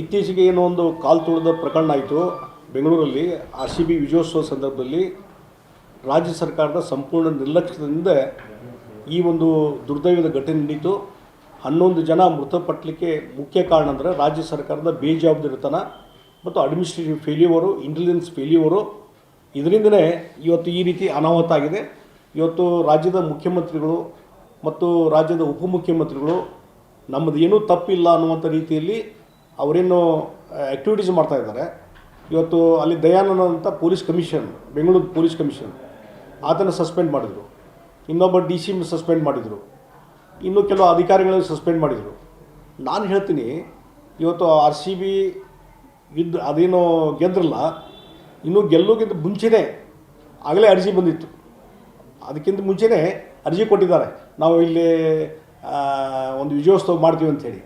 ಇತ್ತೀಚೆಗೆ ಏನೋ ಒಂದು ಕಾಲು ತುಳಿದ ಪ್ರಕರಣ ಆಯಿತು. ಬೆಂಗಳೂರಲ್ಲಿ ಆರ್ ಸಿ ಬಿ ವಿಜಯೋತ್ಸವ ಸಂದರ್ಭದಲ್ಲಿ ರಾಜ್ಯ ಸರ್ಕಾರದ ಸಂಪೂರ್ಣ ನಿರ್ಲಕ್ಷ್ಯದಿಂದ ಈ ಒಂದು ದುರ್ದೈವದ ಘಟನೆ ನಡೀತು. ಹನ್ನೊಂದು ಜನ ಮೃತಪಟ್ಟಲಿಕ್ಕೆ ಮುಖ್ಯ ಕಾರಣ ಅಂದರೆ ರಾಜ್ಯ ಸರ್ಕಾರದ ಬೇಜವಾಬ್ದಾರಿತನ ಮತ್ತು ಅಡ್ಮಿನಿಸ್ಟ್ರೇಟಿವ್ ಫೇಲ್ಯೂವರು, ಇಂಟೆಲಿಜೆನ್ಸ್ ಫೇಲ್ಯೂವರು. ಇದರಿಂದನೇ ಇವತ್ತು ಈ ರೀತಿ ಅನಾಹುತ ಆಗಿದೆ. ಇವತ್ತು ರಾಜ್ಯದ ಮುಖ್ಯಮಂತ್ರಿಗಳು ಮತ್ತು ರಾಜ್ಯದ ಉಪಮುಖ್ಯಮಂತ್ರಿಗಳು ನಮ್ಮದು ಏನೂ ತಪ್ಪಿಲ್ಲ ಅನ್ನುವಂಥ ರೀತಿಯಲ್ಲಿ ಅವರೇನು ಆ್ಯಕ್ಟಿವಿಟೀಸ್ ಮಾಡ್ತಾ ಇದ್ದಾರೆ. ಇವತ್ತು ಅಲ್ಲಿ ದಯಾನಂದ ಅಂತ police commission Bengaluru police commission ಆತನ ಸಸ್ಪೆಂಡ್ ಮಾಡಿದರು. ಇನ್ನೊಬ್ಬ ಡಿ ಸಿ ಸಸ್ಪೆಂಡ್ ಮಾಡಿದರು. ಇನ್ನೂ ಕೆಲವು ಅಧಿಕಾರಿಗಳನ್ನು ಸಸ್ಪೆಂಡ್ ಮಾಡಿದರು. ನಾನು ಹೇಳ್ತೀನಿ, ಇವತ್ತು ಆರ್ ಸಿ ಬಿ ಗೆದ್ದು, ಅದೇನೋ ಗೆದ್ರಲ್ಲ, ಇನ್ನೂ ಗೆಲ್ಲೋಕ್ಕಿಂತ ಮುಂಚೆನೇ ಆಗಲೇ ಅರ್ಜಿ ಬಂದಿತ್ತು. ಅದಕ್ಕಿಂತ ಮುಂಚೆನೇ ಅರ್ಜಿ ಕೊಟ್ಟಿದ್ದಾರೆ. ನಾವು ಇಲ್ಲಿ ಒಂದು ವಿಜಯೋತ್ಸವ ಮಾಡ್ತೀವಿ ಅಂಥೇಳಿ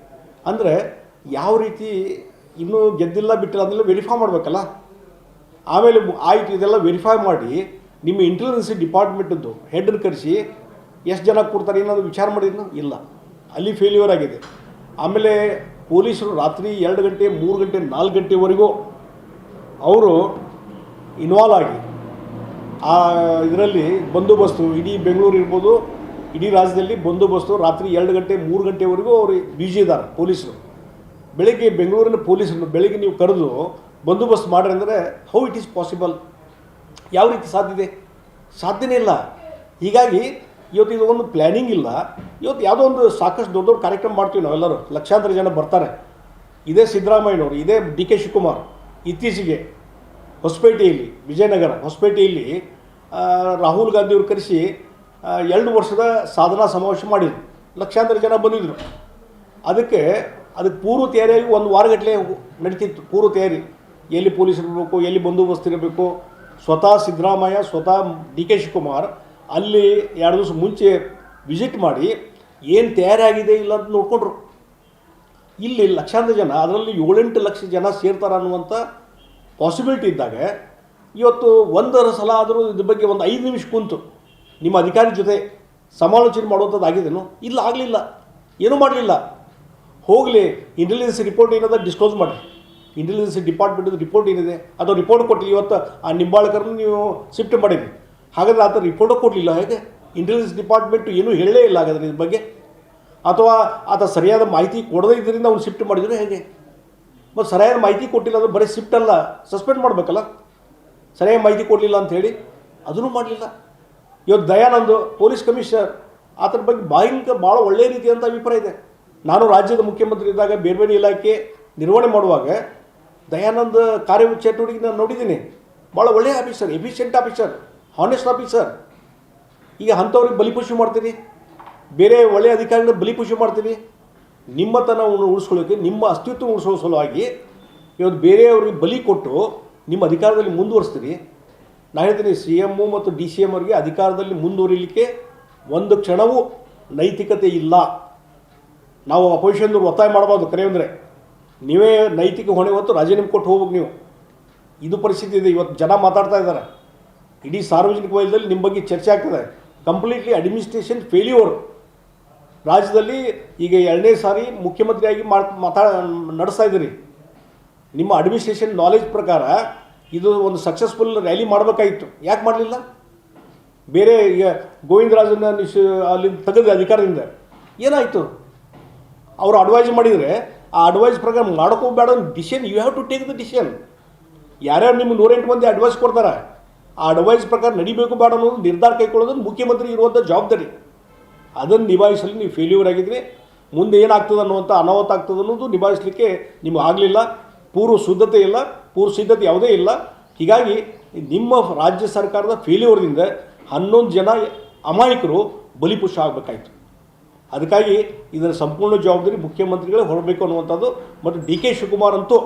ಅಂದರೆ ಯಾವ ರೀತಿ ಇನ್ನೂ ಗೆದ್ದಿಲ್ಲ, ಬಿಟ್ಟಿಲ್ಲ ಅದನ್ನೆಲ್ಲ ವೆರಿಫೈ ಮಾಡಬೇಕಲ್ಲ? ಆಮೇಲೆ ಆಯಿತು, ಇದೆಲ್ಲ ವೆರಿಫೈ ಮಾಡಿ ನಿಮ್ಮ ಇಂಟೆಲಿಜೆನ್ಸ್ ಡಿಪಾರ್ಟ್ಮೆಂಟದ್ದು ಹೆಡ್ನ ಕರೆಸಿ, ಎಷ್ಟು ಜನ ಕೊಡ್ತಾರೆ ಏನಾದರೂ ವಿಚಾರ ಮಾಡಿದ್ನು ಇಲ್ಲ. ಅಲ್ಲಿ ಫೇಲ್ಯೂರ್ ಆಗಿದೆ. ಆಮೇಲೆ ಪೊಲೀಸರು ರಾತ್ರಿ ಎರಡು ಗಂಟೆ, ಮೂರು ಗಂಟೆ, ನಾಲ್ಕು ಗಂಟೆವರೆಗೂ ಅವರು ಇನ್ವಾಲ್ವ್ ಆಗಿ, ಆ ಇದರಲ್ಲಿ ಬಂದೋಬಸ್ತು, ಇಡೀ ಬೆಂಗಳೂರು ಇರ್ಬೋದು, ಇಡೀ ರಾಜ್ಯದಲ್ಲಿ ಬಂದೋಬಸ್ತು ರಾತ್ರಿ ಎರಡು ಗಂಟೆ, ಮೂರು ಗಂಟೆವರೆಗೂ ಅವರು ಬ್ಯುಸಿ ಇದ್ದಾರೆ, ಪೊಲೀಸರು. ಬೆಳಗ್ಗೆ ಬೆಂಗಳೂರಿನ ಪೊಲೀಸರನ್ನು ಬೆಳಿಗ್ಗೆ ನೀವು ಕರೆದು ಬಂದೋಬಸ್ತ್ ಮಾಡ್ರಿ ಅಂದರೆ ಹೌ ಇಟ್ ಈಸ್ ಪಾಸಿಬಲ್ ಯಾವ ರೀತಿ ಸಾಧ್ಯತೆ ಸಾಧ್ಯನೇ ಇಲ್ಲ. ಹೀಗಾಗಿ ಇವತ್ತು ಇದು ಒಂದು ಪ್ಲ್ಯಾನಿಂಗ್ ಇಲ್ಲ. ಇವತ್ತು ಯಾವುದೋ ಒಂದು ಸಾಕಷ್ಟು ದೊಡ್ಡ ದೊಡ್ಡ ಕಾರ್ಯಕ್ರಮ ಮಾಡ್ತೀವಿ ನಾವೆಲ್ಲರೂ. ಲಕ್ಷಾಂತರ ಜನ ಬರ್ತಾರೆ. ಇದೇ ಸಿದ್ದರಾಮಯ್ಯನವರು, ಇದೇ ಡಿ ಕೆ ಶಿವಕುಮಾರ್ ಇತ್ತೀಚೆಗೆ ಹೊಸಪೇಟೆಯಲ್ಲಿ, ವಿಜಯನಗರ ಹೊಸಪೇಟೆಯಲ್ಲಿ ರಾಹುಲ್ ಗಾಂಧಿಯವರು ಕರೆಸಿ ಎರಡು ವರ್ಷದ ಸಾಧನಾ ಸಮಾವೇಶ ಮಾಡಿದರು. ಲಕ್ಷಾಂತರ ಜನ ಬಂದಿದ್ದರು ಅದಕ್ಕೆ ಅದಕ್ಕೆ ಪೂರ್ವ ತಯಾರಿಯಾಗಿ ಒಂದು ವಾರಗಟ್ಟಲೆ ನಡೀತಿತ್ತು, ಪೂರ್ವ ತಯಾರಿ ಎಲ್ಲಿ ಪೊಲೀಸ್ ಇರಬೇಕು, ಎಲ್ಲಿ ಬಂದೋಬಸ್ತ್ ಇರಬೇಕು, ಸ್ವತಃ ಸಿದ್ದರಾಮಯ್ಯ, ಸ್ವತಃ ಡಿ ಕೆ ಶಿವಕುಮಾರ್, ಅಲ್ಲಿ ಎರಡು ದಿವಸ ಮುಂಚೆ ವಿಸಿಟ್ ಮಾಡಿ ಏನು ತಯಾರಾಗಿದೆ ಇಲ್ಲ ಅಂತ ನೋಡಿಕೊಂಡ್ರು. ಇಲ್ಲಿ ಲಕ್ಷಾಂತರ ಜನ, ಅದರಲ್ಲಿ ಏಳೆಂಟು ಲಕ್ಷ ಜನ ಸೇರ್ತಾರೆ ಅನ್ನುವಂಥ ಪಾಸಿಬಿಲಿಟಿ ಇದ್ದಾಗ ಇವತ್ತು ಒಂದರ ಸಲ ಆದರೂ ಇದ್ರ ಬಗ್ಗೆ ಒಂದು ಐದು ನಿಮಿಷ ಕುಂತು, ನಿಮ್ಮ ಅಧಿಕಾರಿ ಜೊತೆ ಸಮಾಲೋಚನೆ ಮಾಡುವಂಥದ್ದು ಆಗಿದೇನು? ಇಲ್ಲ, ಆಗಲಿಲ್ಲ. ಏನೂ ಮಾಡಲಿಲ್ಲ. ಹೋಗಲಿ ಇಂಟೆಲಿಜೆನ್ಸ್ ರಿಪೋರ್ಟ್ ಏನದ ಡಿಸ್ಕ್ಲೋಸ್ ಮಾಡಿ ಇಂಟೆಲಿಜೆನ್ಸ್ ಡಿಪಾರ್ಟ್ಮೆಂಟ್ ರಿಪೋರ್ಟ್ ಏನಿದೆ, ಅದು ರಿಪೋರ್ಟ್ ಕೊಟ್ಟಿಲ್ಲ, ಇವತ್ತು ಆ ನಿಂಬಾಳ್ಕರ್ನ ನೀವು ಶಿಫ್ಟ್ ಮಾಡಿದ್ರಿ. ಹಾಗಾದ್ರೆ ಆತ ರಿಪೋರ್ಟ್ ಕೊಡಲಿಲ್ಲ, ಹೇಗೆ? ಇಂಟೆಲಿಜೆನ್ಸ್ ಡಿಪಾರ್ಟ್ಮೆಂಟ್ ಏನೂ ಹೇಳಲೇ ಇಲ್ಲ ಹಾಗಾದ್ರೆ ಇದ್ರ ಬಗ್ಗೆ. ಅಥವಾ ಆತ ಸರಿಯಾದ ಮಾಹಿತಿ ಕೊಡದೇ ಇದರಿಂದ ಅವ್ನು ಶಿಫ್ಟ್ ಮಾಡಿದ್ರು, ಹೇಗೆ? ಮತ್ತು ಸರಿಯಾದ ಮಾಹಿತಿ ಕೊಟ್ಟಿಲ್ಲ ಅಂದ್ರೆ ಬರೀ ಶಿಫ್ಟ್ ಅಲ್ಲ ಸಸ್ಪೆಂಡ್ ಮಾಡಬೇಕಲ್ಲ? ಸರಿಯಾದ ಮಾಹಿತಿ ಕೊಡಲಿಲ್ಲ ಅಂತ ಹೇಳಿ, ಅದನ್ನು ಮಾಡಲಿಲ್ಲ. ಇವತ್ತು ದಯಾನಂದು ಪೊಲೀಸ್ ಕಮಿಷನರ್ ಆತನ ಬಗ್ಗೆ ಭಯಂಕರ ಭಾಳ ಒಳ್ಳೆಯ ರೀತಿಯಂಥ ಅಭಿಪ್ರಾಯ ಇದೆ. ನಾನು ರಾಜ್ಯದ ಮುಖ್ಯಮಂತ್ರಿ ಇದ್ದಾಗ ಬೇರೆ ಬೇರೆ ಇಲಾಖೆ ನಿರ್ವಹಣೆ ಮಾಡುವಾಗ ದಯಾನಂದ ಕಾರ್ಯ ಚಟುವಟಿಕೆ ನಾನು ನೋಡಿದ್ದೀನಿ. ಭಾಳ ಒಳ್ಳೆಯ officer efficient officer honest officer ಈಗ ಅಂಥವ್ರಿಗೆ ಬಲಿಪುಷಿ ಮಾಡ್ತೀರಿ ಬೇರೆ ಒಳ್ಳೆಯ ಅಧಿಕಾರಿಗಳ ಬಲಿಪುಷಿ ಮಾಡ್ತೀರಿ ನಿಮ್ಮತನವನ್ನು ಉಳಿಸ್ಕೊಳ್ಳೋಕೆ, ನಿಮ್ಮ ಅಸ್ತಿತ್ವ ಉಳಿಸೋ ಸಲುವಾಗಿ ಇವತ್ತು ಬೇರೆಯವ್ರಿಗೆ ಬಲಿ ಕೊಟ್ಟು ನಿಮ್ಮ ಅಧಿಕಾರದಲ್ಲಿ ಮುಂದುವರಿಸ್ತೀರಿ ನಾನು ಹೇಳ್ತೀನಿ ಸಿ ಎಮ್ಮು ಮತ್ತು ಡಿ ಸಿ ಎಂ ಅವರಿಗೆ ಅಧಿಕಾರದಲ್ಲಿ ಮುಂದುವರಿಲಿಕ್ಕೆ ಒಂದು ಕ್ಷಣವೂ ನೈತಿಕತೆ ಇಲ್ಲ. ನಾವು ಅಪೋಸಿಷನ್ದವ್ರು ಒತ್ತಾಯ ಮಾಡಬಾರ್ದು ಕರೆ ಅಂದರೆ. ನೀವೇ ನೈತಿಕ ಹೊಣೆ ಹೊತ್ತು ರಾಜೀನಾಮೆ ಕೊಟ್ಟು ಹೋಗ್ಬೇಕು ನೀವು. ಇದು ಪರಿಸ್ಥಿತಿ ಇದೆ. ಇವತ್ತು ಜನ ಮಾತಾಡ್ತಾ ಇದ್ದಾರೆ. ಇಡೀ ಸಾರ್ವಜನಿಕ ವಲಯದಲ್ಲಿ ನಿಮ್ಮ ಬಗ್ಗೆ ಚರ್ಚೆ ಆಗ್ತದೆ. ಕಂಪ್ಲೀಟ್ಲಿ ಅಡ್ಮಿನಿಸ್ಟ್ರೇಷನ್ ಫೇಲ್ಯೂರ್ ರಾಜ್ಯದಲ್ಲಿ ಈಗ ಎರಡನೇ ಸಾರಿ ಮುಖ್ಯಮಂತ್ರಿಯಾಗಿ ಮಾತಾ, ನಡೆಸ್ತಾ ಇದ್ದೀರಿ. ನಿಮ್ಮ ಅಡ್ಮಿನಿಸ್ಟ್ರೇಷನ್ ನಾಲೆಜ್ ಪ್ರಕಾರ ಇದು ಒಂದು ಸಕ್ಸಸ್ಫುಲ್ ರ್ಯಾಲಿ ಮಾಡಬೇಕಾಗಿತ್ತು. ಯಾಕೆ ಮಾಡಲಿಲ್ಲ? ಬೇರೆ ಈಗ ಗೋವಿಂದರಾಜನ ಅಲ್ಲಿಂದ ಅಲ್ಲಿ ತೆಗೆದ ಅಧಿಕಾರದಿಂದ. ಏನಾಯಿತು? ಅವರು ಅಡ್ವೈಸ್ ಮಾಡಿದರೆ, ಆ ಅಡ್ವೈಸ್ ಪ್ರಕಾರ ಮಾಡ್ಕೋಬೇಡ decision you have to take the decision ಯಾರ್ಯಾರು ನಿಮ್ಗೆ ನೂರೆಂಟು ಮಂದಿ ಅಡ್ವೈಸ್ ಕೊಡ್ತಾರೆ, ಆ ಅಡ್ವೈಸ್ ಪ್ರಕಾರ ನಡಿಬೇಕು ಬೇಡ ಅನ್ನೋದು ನಿರ್ಧಾರ ಕೈಗೊಳ್ಳೋದು ಮುಖ್ಯಮಂತ್ರಿ ಇರುವಂಥ ಜವಾಬ್ದಾರಿ. ಅದನ್ನು ನಿಭಾಯಿಸಲು ನೀವು ಫೇಲ್ಯೂರ್ ಆಗಿದ್ರಿ. ಮುಂದೆ ಏನಾಗ್ತದೆ ಅನ್ನುವಂಥ ಅನಾಹುತ ಆಗ್ತದೆ ಅನ್ನೋದು ನಿಭಾಯಿಸಲಿಕ್ಕೆ ನಿಮಗೆ ಆಗಲಿಲ್ಲ. ಪೂರ್ವ ಶುದ್ಧತೆ ಇಲ್ಲ, ಪೂರ್ವ ಸಿದ್ಧತೆ ಯಾವುದೇ ಇಲ್ಲ. ಹೀಗಾಗಿ ನಿಮ್ಮ ರಾಜ್ಯ ಸರ್ಕಾರದ ಫೇಲ್ಯೂರ್ದಿಂದ ಹನ್ನೊಂದು ಜನ ಅಮಾಯಕರು ಬಲಿಪುಷ ಆಗಬೇಕಾಯ್ತು. ಅದಕ್ಕಾಗಿ ಇದರ ಸಂಪೂರ್ಣ ಜವಾಬ್ದಾರಿ ಮುಖ್ಯಮಂತ್ರಿಗಳೇ ಹೊರಬೇಕು ಅನ್ನುವಂಥದ್ದು. ಮತ್ತು ಡಿ ಕೆ ಶಿವಕುಮಾರ್ ಅಂತೂ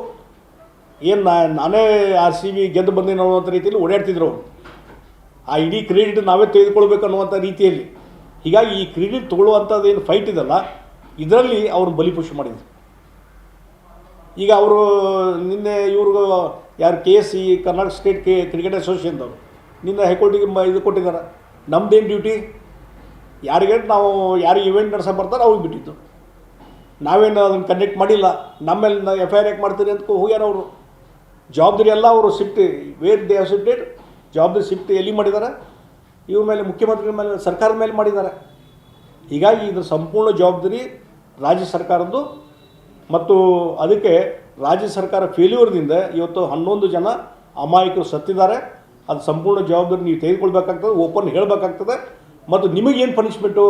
ಏನು ನಾನೇ ಆರ್ ಸಿ ಬಿ ಗೆದ್ದು ಬಂದೇನೆ ಅನ್ನುವಂಥ ರೀತಿಯಲ್ಲಿ ಓಡಾಡ್ತಿದ್ರು ಅವರು. ಆ ಇಡೀ ಕ್ರೆಡಿಟ್ ನಾವೇ ತೆಗೆದುಕೊಳ್ಬೇಕು ಅನ್ನುವಂಥ ರೀತಿಯಲ್ಲಿ. ಹೀಗಾಗಿ ಈ ಕ್ರೆಡಿಟ್ ತೊಗೊಳ್ಳುವಂಥದ್ದು ಏನು ಫೈಟ್ ಇದಲ್ಲ. ಇದರಲ್ಲಿ ಅವರು ಬಲಿಪುಷ್ ಮಾಡಿದ್ರು. ಈಗ ಅವರು ನಿನ್ನೆ ಇವ್ರಿಗೂ ಯಾರು K S C, Karnataka state cricket ಅಸೋಸಿಯೇಷನ್ದವರು. ನಿನ್ನೆ ಹೈಕೋರ್ಟಿಗೆ ಇದು ಕೊಟ್ಟಿದ್ದಾರೆ. ನಮ್ದೇನು ಡ್ಯೂಟಿ ಯಾರಿಗೆ ನಾವು ಯಾರು ಇವೆಂಟ್ ನಡೆಸ ಬರ್ತಾರೆ ಅವ್ರಿಗೆ ಬಿಟ್ಟಿತ್ತು ನಾವೇನು ಅದನ್ನು ಕಂಡಕ್ಟ್ ಮಾಡಿಲ್ಲ. ನಮ್ಮ ಮೇಲೆ ಎಫ್ ಐ ಆರ್ ಯಾಕೆ ಮಾಡ್ತೀರಿ ಅಂತ ಹೋಗ್ಯಾರ ಅವರು. ಜವಾಬ್ದಾರಿ ಎಲ್ಲ ಅವರು shift where they have shifted ಜವಾಬ್ದಾರಿ ಸಿಫ್ಟ್ ಎಲ್ಲಿ ಮಾಡಿದ್ದಾರೆ ಇವ್ರ ಮೇಲೆ, ಮುಖ್ಯಮಂತ್ರಿಗಳ ಮೇಲೆ ಸರ್ಕಾರದ ಮೇಲೆ ಮಾಡಿದ್ದಾರೆ ಹೀಗಾಗಿ ಇದ್ರ ಸಂಪೂರ್ಣ ಜವಾಬ್ದಾರಿ ರಾಜ್ಯ ಸರ್ಕಾರದ್ದು. ಮತ್ತು ಅದಕ್ಕೆ ರಾಜ್ಯ ಸರ್ಕಾರ ಫೇಲ್ಯೂರ್ದಿಂದ ಇವತ್ತು ಹನ್ನೊಂದು ಜನ ಅಮಾಯಕರು ಸತ್ತಿದ್ದಾರೆ. ಅದು ಸಂಪೂರ್ಣ ಜವಾಬ್ದಾರಿ ನೀವು ತೆಗೆದುಕೊಳ್ಬೇಕಾಗ್ತದೆ ಓಪನ್ ಹೇಳಬೇಕಾಗ್ತದೆ. ಮತ್ತು ನಿಮಗೇನು ಪನಿಷ್ಮೆಂಟು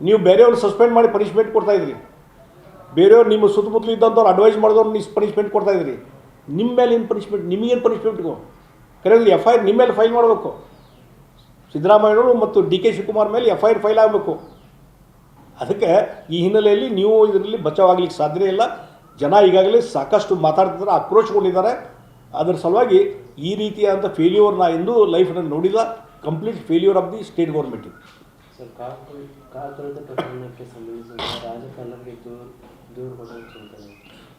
ನೀವು ಬೇರೆಯವ್ರು ಸಸ್ಪೆಂಡ್ ಮಾಡಿ ಪನಿಷ್ಮೆಂಟ್ ಕೊಡ್ತಾಯಿದ್ರಿ ಬೇರೆಯವ್ರು ನಿಮ್ಮ ಸುತ್ತಮುತ್ತಲು ಇದ್ದಂಥವ್ರು ಅಡ್ವೈಸ್ ಮಾಡಿದವ್ರು ನೀವು ಪನಿಷ್ಮೆಂಟ್ ಕೊಡ್ತಾಯಿದ್ರಿ ನಿಮ್ಮ ಮೇಲೆ ಏನು ಪನಿಷ್ಮೆಂಟ್ ನಿಮಗೇನು ಪನಿಷ್ಮೆಂಟ್ಗು ಕರೆಯಲ್ಲಿ ಎಫ್ ಐ ಆರ್ ನಿಮ್ಮ ಮೇಲೆ ಫೈಲ್ ಮಾಡಬೇಕು. ಸಿದ್ದರಾಮಯ್ಯನವರು ಮತ್ತು ಡಿ ಕೆ ಶಿವಕುಮಾರ್ ಮೇಲೆ ಎಫ್ ಐ ಆರ್ ಫೈಲ್ ಆಗಬೇಕು. ಅದಕ್ಕೆ ಈ ಹಿನ್ನೆಲೆಯಲ್ಲಿ ನೀವು ಇದರಲ್ಲಿ ಬಚಾವಾಗಲಿಕ್ಕೆ ಸಾಧ್ಯ ಇಲ್ಲ. ಜನ ಈಗಾಗಲೇ ಸಾಕಷ್ಟು ಮಾತಾಡ್ತಿದ್ದಾರೆ, ಆಕ್ರೋಶಗೊಂಡಿದ್ದಾರೆ. ಅದರ ಸಲುವಾಗಿ ಈ ರೀತಿಯಾದಂಥ ಫೇಲ್ಯೂರ್ನ ಎಂದೂ ಲೈಫ್ನಲ್ಲಿ ನೋಡಿಲ್ಲ. Complete failure of the state government ಇದು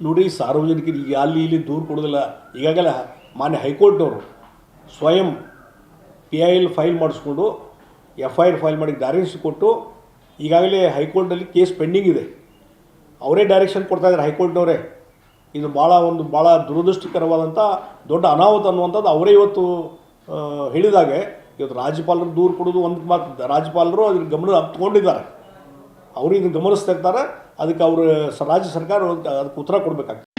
ನೋಡಿ ಸಾರ್ವಜನಿಕರು ಈಗ ಅಲ್ಲಿ ಇಲ್ಲಿ ದೂರು ಕೊಡೋದಿಲ್ಲ. ಈಗಾಗಲೇ ಮಾನ್ಯ ಹೈಕೋರ್ಟ್ನವರು ಸ್ವಯಂ ಪಿ ಐ ಎಲ್ ಫೈಲ್ ಮಾಡಿಸ್ಕೊಂಡು ಎಫ್ ಐ ಆರ್ ಫೈಲ್ ಮಾಡಿ ಡೈರೆಕ್ಷನ್ ಕೊಟ್ಟು ಈಗಾಗಲೇ ಹೈಕೋರ್ಟ್ನಲ್ಲಿ ಕೇಸ್ ಪೆಂಡಿಂಗ್ ಇದೆ. ಅವರೇ ಡೈರೆಕ್ಷನ್ ಕೊಡ್ತಾ ಇದ್ದಾರೆ ಹೈಕೋರ್ಟ್ನವರೇ. ಇದು ಭಾಳ ಒಂದು ಭಾಳ ದುರದೃಷ್ಟಕರವಾದಂಥ ದೊಡ್ಡ ಅನಾಹುತ ಅನ್ನುವಂಥದ್ದು ಅವರೇ ಇವತ್ತು ಹೇಳಿದಾಗೆ. ಇವತ್ತು ರಾಜ್ಯಪಾಲರು ದೂರ ಕೊಡೋದು ಒಂದು ಮಾತು. ರಾಜ್ಯಪಾಲರು ಅದ್ರ ಗಮನ ಹತ್ಕೊಂಡಿದ್ದಾರೆ. ಅವರು ಇದನ್ನು ಗಮನಿಸ್ತಾ ಇರ್ತಾರೆ. ಅದಕ್ಕೆ ಅವರು ರಾಜ್ಯ ಸರ್ಕಾರ ಅದಕ್ಕೆ ಉತ್ತರ ಕೊಡಬೇಕಾಗ್ತದೆ.